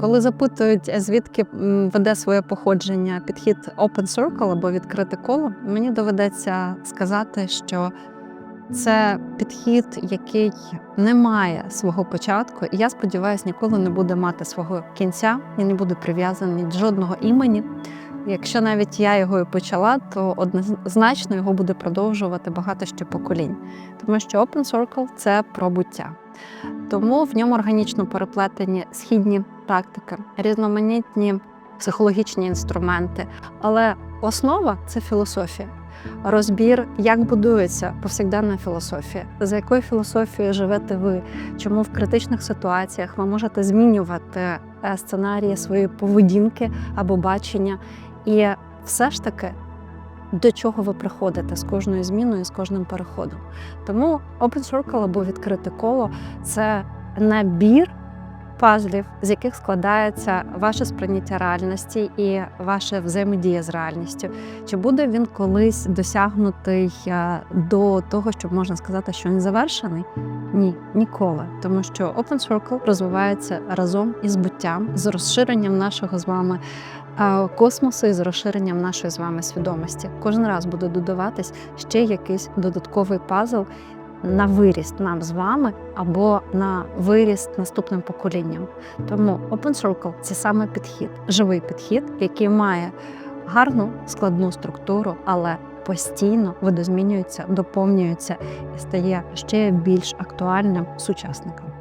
Коли запитують, звідки веде своє походження підхід Open Circle або відкрите коло, мені доведеться сказати, що це підхід, який не має свого початку, і я сподіваюся, ніколи не буде мати свого кінця і не буде прив'язаний до жодного імені. Якщо навіть я його і почала, то однозначно його буде продовжувати багато ще поколінь, тому що Open Circle – це про буття. Тому в ньому органічно переплетені східні практики, різноманітні психологічні інструменти. Але основа це філософія. Розбір, як будується повсякденна філософія, за якою філософією живете ви, чому в критичних ситуаціях ви можете змінювати е, сценарії своєї поведінки або бачення. І все ж таки, до чого ви приходите з кожною зміною, з кожним переходом. Тому Open Circle або відкрите коло це набір пазлів, з яких складається ваше сприйняття реальності і ваша взаємодія з реальністю. Чи буде він колись досягнутий е, до того, щоб можна сказати, що він завершений? Ні, ніколи. Тому що Open Circle розвивається разом із буттям, з розширенням нашого з вами е, космосу і з розширенням нашої з вами свідомості. Кожен раз буде додаватись ще якийсь додатковий пазл на виріст нам з вами або на виріст наступним поколінням. Тому Open Circle – це саме підхід, живий підхід, який має гарну складну структуру, але постійно видозмінюється, доповнюється і стає ще більш актуальним сучасником.